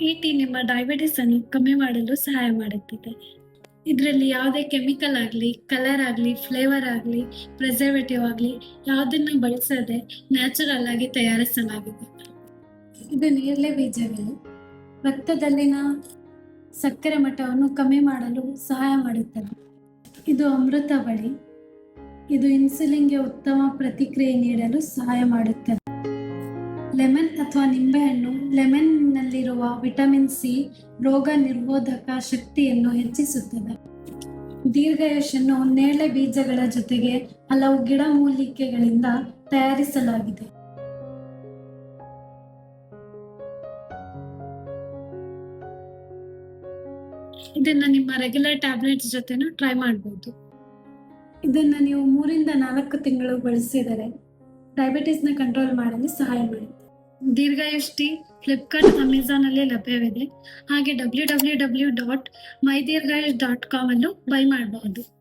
ಈ ಟೀ ನಿಮ್ಮ ಡಯಾಬಿಟಿಸ್ ಅನ್ನು ಕಮ್ಮಿ ಮಾಡಲು ಸಹಾಯ ಮಾಡುತ್ತದೆ. ಇದರಲ್ಲಿ ಯಾವುದೇ ಕೆಮಿಕಲ್ ಆಗಲಿ ಕಲರ್ ಆಗಲಿ ಫ್ಲೇವರ್ ಆಗಲಿ ಪ್ರಿಸರ್ವೇಟಿವ್ ಆಗಲಿ ಯಾವುದನ್ನು ಬಳಸದೆ ನ್ಯಾಚುರಲ್ ಆಗಿ ತಯಾರಿಸಲಾಗಿದೆ. ಇದು ನೇರಳೆ ಬೀಜಗಳು. ರಕ್ತದಲ್ಲಿನ ಸಕ್ಕರೆ ಮಟ್ಟವನ್ನು ಕಮ್ಮಿ ಮಾಡಲು ಸಹಾಯ ಮಾಡುತ್ತದೆ. ಇದು ಅಮೃತ ಬಳಿ. ಇದು ಇನ್ಸುಲಿನ್ಗೆ ಉತ್ತಮ ಪ್ರತಿಕ್ರಿಯೆ ನೀಡಲು ಸಹಾಯ ಮಾಡುತ್ತದೆ. ಲೆಮನ್ ಅಥವಾ ನಿಂಬೆಹಣ್ಣು ಲೆಮನ್ನಲ್ಲಿರುವ ವಿಟಮಿನ್ ಸಿ ರೋಗ ನಿರೋಧಕ ಶಕ್ತಿಯನ್ನು ಹೆಚ್ಚಿಸುತ್ತದೆ. ದೀರ್ಘಯಶನ್ನು ನೇರಳೆ ಬೀಜಗಳ ಜೊತೆಗೆ ಹಲವು ಗಿಡಮೂಲಿಕೆಗಳಿಂದ ತಯಾರಿಸಲಾಗಿದೆ. ಇದನ್ನ ನಿಮ್ಮ ರೆಗ್ಯುಲರ್ ಟ್ಯಾಬ್ಲೆಟ್ಸ್ ಜೊತೆನೂ ಟ್ರೈ ಮಾಡಬಹುದು ಇದನ್ನ ನೀವು ಮೂರಿಂದ ನಾಲ್ಕು ತಿಂಗಳು ಬಳಸಿದರೆ ಡಯಾಬಿಟಿಸ್ನ ಕಂಟ್ರೋಲ್ ಮಾಡಲು ಸಹಾಯ ಮಾಡುತ್ತೆ. ದೀರ್ಘಾಯುಷ್ಟಿ, ಫ್ಲಿಪ್ಕಾರ್ಟ್ ಅಮೆಝಾನ್ ಅಲ್ಲಿ ಲಭ್ಯವಿದೆ. ಹಾಗೆ W W W dot my Deerghayush dot com ಅಲ್ಲೂ ಬೈ ಮಾಡಬಹುದು